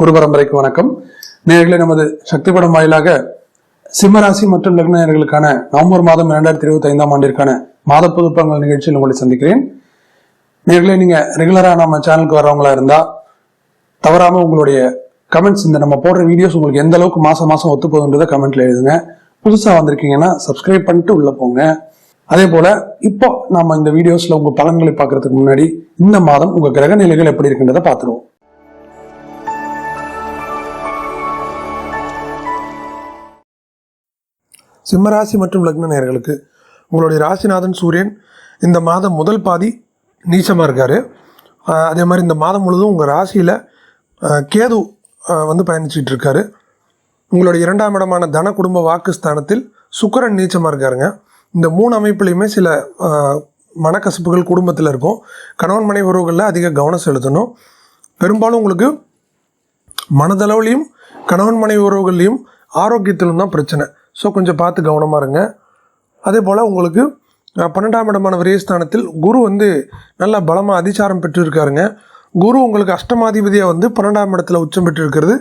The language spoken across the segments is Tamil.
குரு பரம்பரைக்கு வணக்கம். நேர்களை நமது சக்தி படம் வாயிலாக சிம்மராசி மற்றும் லக்னர்களுக்கான நவம்பர் மாதம் இரண்டாயிரத்தி இருபத்தி ஐந்தாம் ஆண்டிற்கான மாத புதுப்பங்கள் நிகழ்ச்சியில் உங்களை சந்திக்கிறேன். நேர்களை நீங்க ரெகுலரா நம்ம சேனலுக்கு வரவங்களா இருந்தா தவறாம உங்களுடைய கமெண்ட்ஸ் இந்த நம்ம போடுற வீடியோஸ் உங்களுக்கு எந்த அளவுக்கு மாசம் மாசம் ஒத்து போகுன்றதை கமெண்ட்ல எழுதுங்க. புதுசா வந்திருக்கீங்கன்னா சப்ஸ்கிரைப் பண்ணிட்டு உள்ள போங்க. அதே போல இப்போ நம்ம இந்த வீடியோஸ்ல உங்க பலன்களை பார்க்கறதுக்கு முன்னாடி இந்த மாதம் உங்க கிரக நிலைகள் எப்படி இருக்குன்றதை பார்த்துருவோம். சிம்மராசி மற்றும் லக்ன நேர்களுக்கு உங்களுடைய ராசிநாதன் சூரியன் இந்த மாதம் முதல் பாதி நீச்சமாக இருக்கார். அதே மாதிரி இந்த மாதம் முழுதும் உங்கள் ராசியில் கேது வந்து பயணிச்சிட்டு இருக்காரு. உங்களுடைய இரண்டாம் இடமான தன குடும்ப வாக்குஸ்தானத்தில் சுக்கரன் நீச்சமாக இருக்காருங்க. இந்த மூணு அமைப்புலையுமே சில மனக்கசப்புகள் குடும்பத்தில் இருக்கும். கணவன் மனை உறவுகளில் அதிக கவனம் செலுத்தணும். பெரும்பாலும் உங்களுக்கு மனதளவுலையும் கணவன் மனை உறவுகள்லையும் ஆரோக்கியத்திலும் தான் பிரச்சனை. ஸோ கொஞ்சம் பார்த்து கவனமாக இருங்க. அதே போல் உங்களுக்கு பன்னெண்டாம் இடமான விரயஸ்தானத்தில் குரு வந்து நல்லா பலமாக அதிசாரம் பெற்றிருக்காருங்க. குரு உங்களுக்கு அஷ்டமாதிபதியாக வந்து பன்னெண்டாம் இடத்துல உச்சம் பெற்றிருக்கிறது.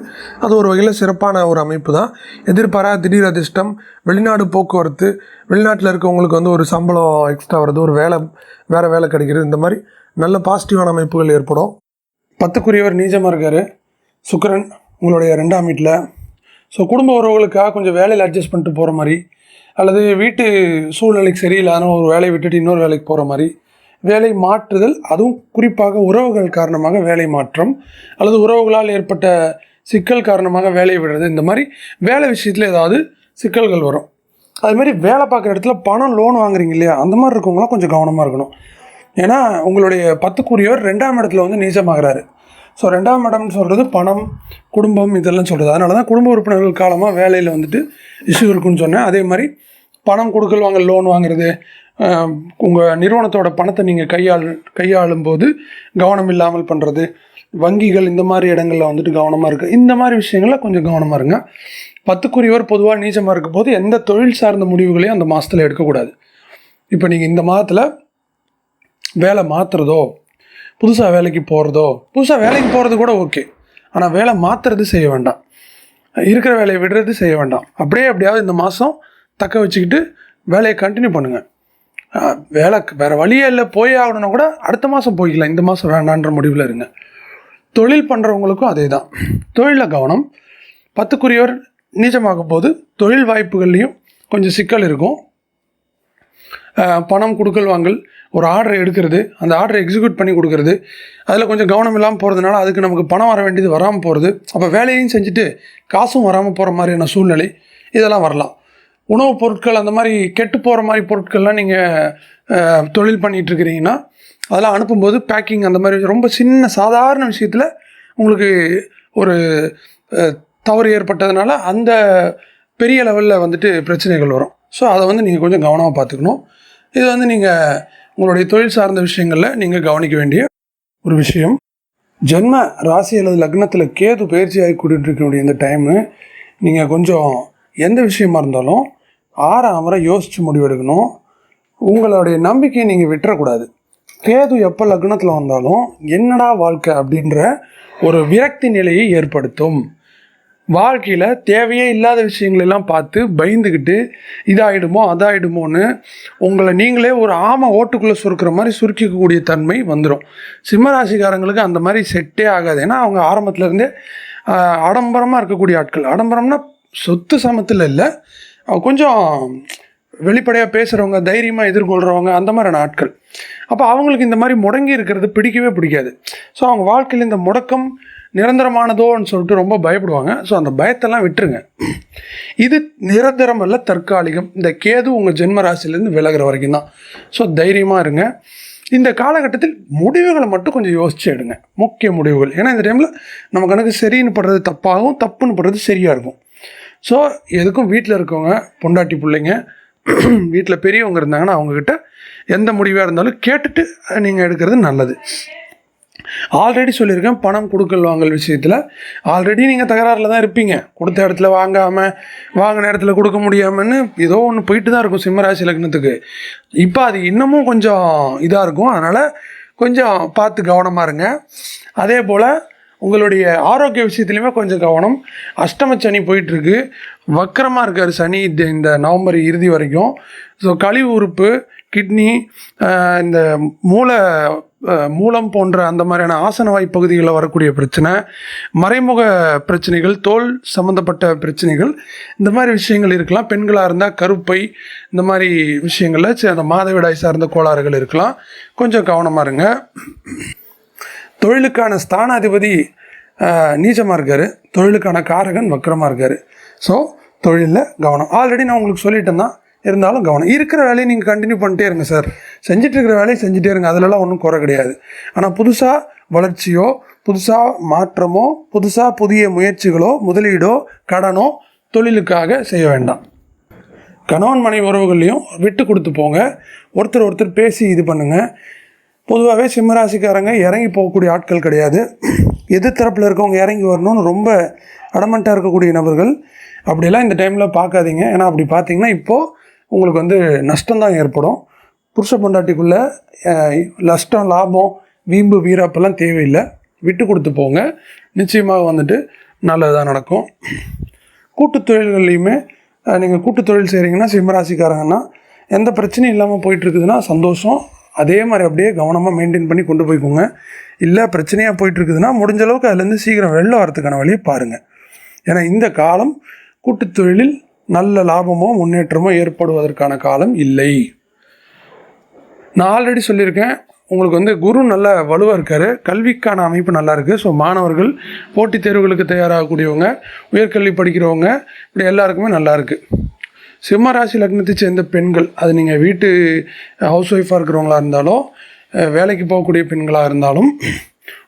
அது ஒரு வகையில் சிறப்பான ஒரு அமைப்பு தான். எதிர்பாரா திடீர் அதிர்ஷ்டம் வெளிநாடு போக்குவரத்து வெளிநாட்டில் இருக்கவங்களுக்கு வந்து ஒரு சம்பளம் எக்ஸ்ட்ரா வருது ஒரு வேலை வேறு வேலை கிடைக்கிறது. இந்த மாதிரி நல்ல பாசிட்டிவான அமைப்புகள் ஏற்படும். பத்துக்குரியவர் நீச்சமாக இருக்கார். சுக்கிரன் உங்களுடைய ரெண்டாம் வீட்டில். ஸோ குடும்ப உறவுகளுக்காக கொஞ்சம் வேலையில் அட்ஜஸ்ட் பண்ணிட்டு போகிற மாதிரி அல்லது வீட்டு சூழ்நிலைக்கு சரியில்லாத ஒரு வேலையை விட்டுட்டு இன்னொரு வேலைக்கு போகிற மாதிரி வேலை மாற்றுதல் அதுவும் குறிப்பாக உறவுகள் காரணமாக வேலை மாற்றம் அல்லது உறவுகளால் ஏற்பட்ட சிக்கல் காரணமாக வேலையை விடுறது இந்த மாதிரி வேலை விஷயத்தில் ஏதாவது சிக்கல்கள் வரும். அதுமாரி வேலை பார்க்குற இடத்துல பணம் லோன் வாங்குறீங்க இல்லையா? அந்த மாதிரி இருக்கவங்களாம் கொஞ்சம் கவனமாக இருக்கணும். ஏன்னா உங்களுடைய பத்துக்குரியவர் ரெண்டாம் இடத்துல வந்து நீச்சமாகறாரு. ஸோ ரெண்டாம் இடம்னு சொல்கிறது பணம் குடும்பம் இதெல்லாம் சொல்கிறது அதனால தான் குடும்ப உறுப்பினர்கள் காலமாக வேலையில் வந்துட்டு இஷ்யூ இருக்குன்னு சொன்னேன். அதே மாதிரி பணம் கொடுக்கல் வாங்க லோன் வாங்குறது உங்கள் நிறுவனத்தோட பணத்தை நீங்கள் கையாள் கையாளும் போது கவனம் இல்லாமல் பண்ணுறது வங்கிகள் இந்த மாதிரி இடங்களில் வந்துட்டு கவனமாக இருக்குது இந்த மாதிரி விஷயங்களில் கொஞ்சம் கவனமாக இருங்க. பத்துக்குரியவர் பொதுவாக நீச்சமாக இருக்கும் போது எந்த தொழில் சார்ந்த முடிவுகளையும் அந்த மாதத்தில் எடுக்கக்கூடாது. இப்போ நீங்கள் இந்த மாதத்தில் வேலை மாற்றுறதோ புதுசாக வேலைக்கு போகிறதோ புதுசாக வேலைக்கு போகிறது கூட ஓகே. ஆனால் வேலை மாற்றுறது செய்ய வேண்டாம். இருக்கிற வேலையை விடுறது செய்ய வேண்டாம். அப்படியே எப்படியாவது இந்த மாதம் தக்க வச்சுக்கிட்டு வேலையை கண்டினியூ பண்ணுங்கள் வேலை வேறு வழியே இல்லை போய் ஆகணும்னா கூட அடுத்த மாதம் போய்க்கலாம். இந்த மாதம் வேண்டான்ற முடிவில் இருங்க. தொழில் பண்ணுறவங்களுக்கும் அதே தான் தொழிலில் கவனம். பத்துக்குரியவர் நீச்சமாகும் போது தொழில் வாய்ப்புகள்லேயும் கொஞ்சம் சிக்கல் இருக்கும். பணம் கொடுக்கல் வாங்கல் ஒரு ஆர்டர் எடுக்கிறது அந்த ஆர்டரை எக்ஸிக்யூட் பண்ணி கொடுக்கறது. அதில் கொஞ்சம் கவனம் இல்லாமல் போகிறதுனால அதுக்கு நமக்கு பணம் வர வேண்டியது வராமல் போகிறது அப்போ வேலையும் செஞ்சுட்டு காசும் வராமல் போகிற மாதிரியான சூழ்நிலை இதெல்லாம் வரலாம். உணவுப் பொருட்கள் அந்த மாதிரி கெட்டு போகிற மாதிரி பொருட்கள்லாம் நீங்கள் தொழில் பண்ணிகிட்ருக்கிறீங்கன்னா அதெல்லாம் அனுப்பும்போது பேக்கிங் அந்த மாதிரி ரொம்ப சின்ன சாதாரண விஷயத்தில் உங்களுக்கு ஒரு தவறு ஏற்பட்டதுனால அந்த பெரிய லெவலில் வந்துட்டு பிரச்சனைகள் வரும். ஸோ அதை வந்து நீங்கள் கொஞ்சம் கவனமாக பார்த்துக்கணும். இது வந்து நீங்கள் உங்களுடைய தொழில் சார்ந்த விஷயங்களில் நீங்கள் கவனிக்க வேண்டிய ஒரு விஷயம். ஜென்ம ராசி அல்லது லக்னத்தில் கேது பயிற்சி ஆகி கூட்டிகிட்டு இருக்கக்கூடிய இந்த டைமு நீங்கள் கொஞ்சம் எந்த விஷயமா இருந்தாலும் ஆற அமர யோசித்து முடிவெடுக்கணும். உங்களுடைய நம்பிக்கையை நீங்கள் விட்டுறக்கூடாது. கேது எப்போ லக்னத்தில் வந்தாலும் என்னடா வாழ்க்கை அப்படின்ற ஒரு விரக்தி நிலையை ஏற்படுத்தும். வாழ்க்கையில் தேவையே இல்லாத விஷயங்களெல்லாம் பார்த்து பயந்துக்கிட்டு இதாகிடுமோ அதாயிடுமோன்னு உங்களை நீங்களே ஒரு ஆமை ஓட்டுக்குள்ளே சுருக்கிற மாதிரி சுருக்கிக்கக்கூடிய தன்மை வந்துடும் சிம்மராசிக்காரங்களுக்கு அந்த மாதிரி செட்டே ஆகாது. ஏன்னா அவங்க ஆரம்பத்துலேருந்தே ஆடம்பரமாக இருக்கக்கூடிய ஆட்கள். ஆடம்பரம்னா சொத்து சமத்தில் இல்லை. கொஞ்சம் வெளிப்படையாக பேசுகிறவங்க தைரியமாக எதிர்கொள்கிறவங்க அந்த மாதிரியான ஆட்கள். அப்போ அவங்களுக்கு இந்த மாதிரி முடங்கி இருக்கிறது பிடிக்கவே பிடிக்காது. ஸோ அவங்க வாழ்க்கையில் இந்த முடக்கம் நிரந்தரமானதோன்னு சொல்லிட்டு ரொம்ப பயப்படுவாங்க. ஸோ அந்த பயத்தெல்லாம் விட்டுருங்க. இது நிரந்தரம் அல்ல தற்காலிகம். இந்த கேது உங்கள் ஜென்ம ராசிலேருந்து விலகிற வரைக்கும் தான். ஸோ தைரியமாக இருங்க. இந்த காலகட்டத்தில் முடிவுகளை மட்டும் கொஞ்சம் யோசிச்சு எடுங்க. முக்கிய முடிவுகள். ஏன்னா இந்த டைமில் நம்ம கணக்கு சரின்னு படுறது தப்பாகவும் தப்புன்னு படுறது சரியாக இருக்கும். ஸோ எதுக்கும் வீட்டில் இருக்கவங்க பொண்டாட்டி பிள்ளைங்க வீட்டில் பெரியவங்க இருந்தாங்கன்னா அவங்கக்கிட்ட எந்த முடிவாக இருந்தாலும் கேட்டுட்டு நீங்கள் எடுக்கிறது நல்லது. ஆல்ரெடி சொல்லியிருக்கேன் பணம் கொடுக்கல் வாங்கல் விஷயத்தில். ஆல்ரெடி நீங்கள் தகராறில் தான் இருப்பீங்க. கொடுத்த இடத்துல வாங்காமல் வாங்கின இடத்துல கொடுக்க முடியாமன்னு ஏதோ ஒன்று போயிட்டு தான் இருக்கும் சிம்மராசி லக்னத்துக்கு. இப்போ அது இன்னமும் கொஞ்சம் இதாக இருக்கும். அதனால் கொஞ்சம் பார்த்து கவனமாக இருங்க. அதே போல் உங்களுடைய ஆரோக்கிய விஷயத்துலையுமே கொஞ்சம் கவனம். அஷ்டம சனி போயிட்டுருக்கு. வக்கரமாக இருக்கார் சனி இந்த இந்த நவம்பர் இறுதி வரைக்கும். ஸோ கழிவு உறுப்பு கிட்னி இந்த மூளை மூலம் போன்ற அந்த மாதிரியான ஆசனவாய் பகுதிகளில் வரக்கூடிய பிரச்சனை மறைமுக பிரச்சனைகள் தோல் சம்மந்தப்பட்ட பிரச்சனைகள் இந்த மாதிரி விஷயங்கள் இருக்கலாம். பெண்களாக இருந்தால் கருப்பை இந்த மாதிரி விஷயங்களில் சி- அந்த மாதவிடாய் சார்ந்த கோளாறுகள் இருக்கலாம். கொஞ்சம் கவனமாக இருங்க. தொழிலுக்கான ஸ்தானாதிபதி நீச்சமாக இருக்கார். தொழிலுக்கான காரகன் வக்கரமாக இருக்கார். ஸோ தொழிலில் கவனம். ஆல்ரெடி நான் உங்களுக்கு சொல்லிட்டேன் தான். இருந்தாலும் கவனம். இருக்கிற வேலையை நீங்கள் கண்டினியூ பண்ணிட்டே இருங்க சார். செஞ்சுட்டு இருக்கிற வேலையை செஞ்சுட்டே இருங்க. அதிலலாம் ஒன்றும் குறை கிடையாது. ஆனால் புதுசாக வளர்ச்சியோ புதுசாக மாற்றமோ புதுசாக புதிய முயற்சிகளோ முதலீடோ கடனோ தொழிலுக்காக செய்ய வேண்டாம். கணவன் மனைவி உறவுகள்லையும் விட்டு கொடுத்து போங்க. ஒருத்தர் ஒருத்தர் பேசி இது பண்ணுங்கள் பொதுவாகவே சிம்மராசிக்காரங்க இறங்கி போகக்கூடிய ஆட்கள் கிடையாது. எதிர்த்தரப்பில் இருக்கவங்க இறங்கி வரணும்னு ரொம்ப அடமண்ட்டாக இருக்கக்கூடிய நபர்கள். அப்படியெல்லாம் இந்த டைமில் பார்க்காதீங்க. ஏன்னா அப்படி பார்த்தீங்கன்னா இப்போது உங்களுக்கு வந்து நஷ்டம்தான் ஏற்படும். புருஷ பொண்டாட்டிக்குள்ளே நஷ்டம் லாபம் வீம்பு வீரப்பெல்லாம் தேவையில்லை. விட்டு கொடுத்து போங்க. நிச்சயமாக வந்துட்டு நல்லதாக நடக்கும். கூட்டு தொழில்கள்லையுமே நீங்கள் கூட்டு தொழில் செய்கிறீங்கன்னா சிம்மராசிக்காரங்கன்னா எந்த பிரச்சனையும் இல்லாமல் போயிட்டுருக்குதுன்னா சந்தோஷம். அதே மாதிரி அப்படியே கவனமாக மெயின்டைன் பண்ணி கொண்டு போய்க்கோங்க. இல்லை பிரச்சனையாக போயிட்டுருக்குதுன்னா முடிஞ்ச அளவுக்கு அதுலேருந்து சீக்கிரம் வெளில வரத்துக்கான வழியை பாருங்கள் ஏன்னா இந்த காலம் கூட்டுத் தொழிலில் நல்ல லாபமோ முன்னேற்றமோ ஏற்படுவதற்கான காலம் இல்லை. நான் ஆல்ரெடி சொல்லியிருக்கேன். உங்களுக்கு வந்து குரு நல்ல வலுவாக இருக்கார். கல்விக்கான அமைப்பு நல்லா இருக்குது ஸோ மாணவர்கள் போட்டித் தேர்வுகளுக்கு தயாராகக்கூடியவங்க உயர்கல்வி படிக்கிறவங்க இப்படி எல்லாருக்குமே நல்லா இருக்குது சிம்ம ராசி லக்னத்தை சேர்ந்த பெண்கள் அது நீங்கள் வீட்டு ஹவுஸ் ஒய்ஃபாக இருக்கிறவங்களா இருந்தாலும் வேலைக்கு போகக்கூடிய பெண்களாக இருந்தாலும்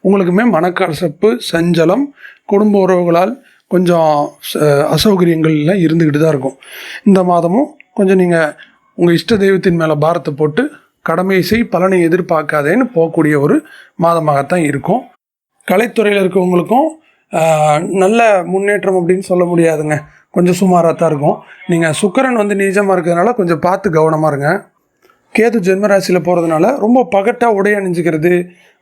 உங்களுக்குமே மனக்கசப்பு சஞ்சலம் குடும்ப உறவுகளால் கொஞ்சம் ச- அசௌகரியங்கள்லாம் இருந்துக்கிட்டு தான் இருக்கும். இந்த மாதமும் கொஞ்சம் நீங்கள் உங்கள் இஷ்ட தெய்வத்தின் மேலே பாரத்தை போட்டு கடமையை செய் பலனை எதிர்பார்க்காதேன்னு போகக்கூடிய ஒரு மாதமாகத்தான் இருக்கும். கலைத்துறையில் இருக்கவங்களுக்கும் நல்ல முன்னேற்றம் அப்படின்னு சொல்ல முடியாதுங்க. கொஞ்சம் சுமாராக தான் இருக்கும். நீங்கள் சுக்கரன் வந்து நீச்சமாக இருக்கிறதுனால கொஞ்சம் பார்த்து கவனமாக இருங்க. கேது ஜென்மராசியில் போகிறதுனால ரொம்ப பகட்டாக உடை அணிஞ்சிக்கிறது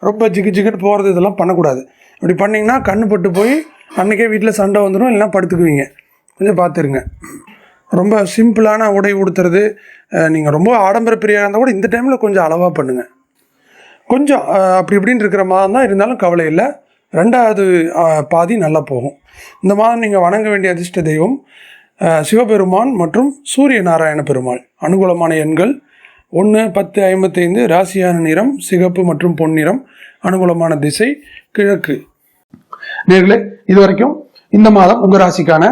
ரொம்ப ஜிகு ஜிகுன்னு போகிறது இதெல்லாம் பண்ணக்கூடாது. இப்படி பண்ணிங்கன்னா கண்ணு பட்டு போய் அன்றைக்கே வீட்டில் சண்டை வந்துடும் இல்லைன்னா படுத்துக்குவீங்க. கொஞ்சம் பார்த்துருங்க. ரொம்ப சிம்பிளான உடை உடுத்துறது நீங்கள் ரொம்ப ஆடம்பர பிரியாக இருந்தால் கூட இந்த டைமில் கொஞ்சம் அளவாக பண்ணுங்கள் கொஞ்சம் அப்படி இப்படின்னு இருக்கிற மாதம் தான் இருந்தாலும் கவலை இல்லை. ரெண்டாவது பாதி நல்லா போகும். இந்த மாதம் நீங்கள் வணங்க வேண்டிய அதிர்ஷ்ட தெய்வம் சிவபெருமான் மற்றும் சூரிய நாராயண பெருமாள். அனுகூலமான எண்கள் ஒன்று பத்து ஐம்பத்தைந்து ராசியான நிறம் சிகப்பு மற்றும் பொன்னிறம் அனுகூலமான திசை கிழக்கு. நேர்களே இது வரைக்கும் இந்த மாதம் உங்கள் ராசிக்கான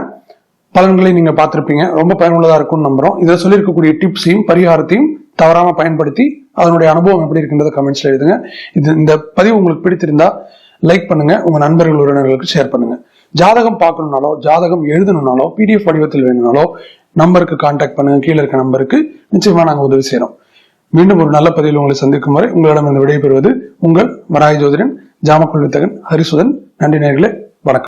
பலன்களை நீங்க பார்த்துருப்பீங்க. ரொம்ப பயனுள்ளதா இருக்கும்னு நம்புறோம். இதில் சொல்லியிருக்கக்கூடிய டிப்ஸையும் பரிகாரத்தையும் தவறாம பயன்படுத்தி அதனுடைய அனுபவம் எப்படி இருக்குன்றத கமெண்ட்ஸ்ல எழுதுங்க. இது இந்த பதிவு உங்களுக்கு பிடித்திருந்தா லைக் பண்ணுங்க. உங்க நண்பர்கள் உறவினர்களுக்கு ஷேர் பண்ணுங்க. ஜாதகம் பார்க்கணுனாலோ ஜாதகம் எழுதணுனாலோ பிடிஎஃப் வடிவத்தில் வேணும்னாலோ நம்பருக்கு கான்டாக்ட் பண்ணுங்க. கீழே இருக்க நம்பருக்கு நிச்சயமா நாங்கள் உதவி செய்கிறோம் மீண்டும் ஒரு நல்ல பதிவில் உங்களை சந்திக்கும் வரை உங்களிடம் இந்த விடைபெறுவது உங்கள் மராய் ஜோதிடன் ஜாமக்கொள் வித்தகன் ஹரிசுதன். நன்றி நேர்களே